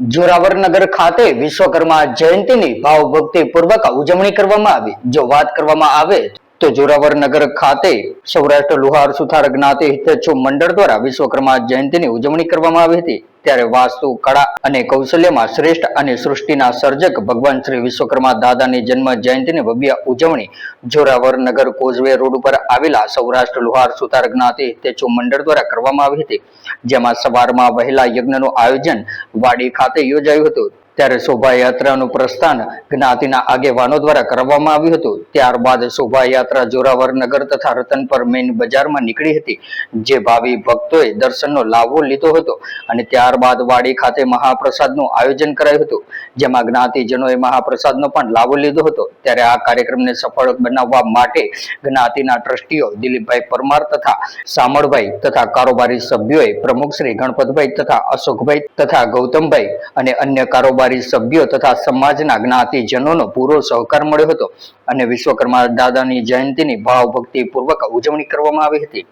જોરાવરનગર ખાતે વિશ્વકર્મા જયંતિની ભાવભક્તિ પૂર્વક ઉજવણી કરવામાં આવી. જો વાત કરવામાં આવે તો જોરાવરનગર ખાતે સૌરાષ્ટ્ર લુહાર સુથાર જ્ઞાતિ હિતેચ્છુ મંડળ દ્વારા વિશ્વકર્મા જયંતિની ઉજવણી કરવામાં આવી હતી. ત્યારે વાસ્તુ, કળા અને કૌશલ્યમાં શ્રેષ્ઠ અને સૃષ્ટિના સર્જક ભગવાન શ્રી વિશ્વકર્મા દાદાની જન્મ જયંતિની ભવ્ય ઉજવણી જોરાવરનગર કોઝવે રોડ ઉપર આવેલા સૌરાષ્ટ્ર લુહાર સુતાર જ્ઞાતિ તેચુ મંડળ દ્વારા કરવામાં આવી હતી, જેમાં સવારમાં વહેલા યજ્ઞનું આયોજન વાડી ખાતે યોજાયું હતું. ત્યારે શોભાયાત્રાનું પ્રસ્થાન જ્ઞાતિના આગેવાનો દ્વારા કરવામાં આવ્યું હતું. ત્યારબાદ શોભાયાત્રા જોરાવર નગર તથા રતનપર મેઇન બજારમાં નીકળી હતી, જે ભાવિ ભક્તોએ દર્શનનો લાભો લીધો હતો અને ત્યારબાદ વાડી ખાતે મહાપ્રસાદનું આયોજન કરાયું હતું. જેમાં જ્ઞાતિજનોએ મહાપ્રસાદનો પણ લાભો લીધો હતો. ત્યારે આ કાર્યક્રમને સફળ બનાવવા માટે જ્ઞાતિના ટ્રસ્ટીઓ દિલીપભાઈ પરમાર તથા સામળભાઈ તથા કારોબારી સભ્યોએ પ્રમુખ શ્રી ગણપતભાઈ તથા અશોકભાઈ તથા ગૌતમભાઈ અને અન્ય કારોબારી સભ્યો તથા સમાજના જ્ઞાતિજનોનો પૂરો સહકાર મળ્યો હતો. અને વિશ્વકર્મા દાદાની જયંતિની ભાવભક્તિ પૂર્વક ઉજવણી કરવામાં આવી હતી.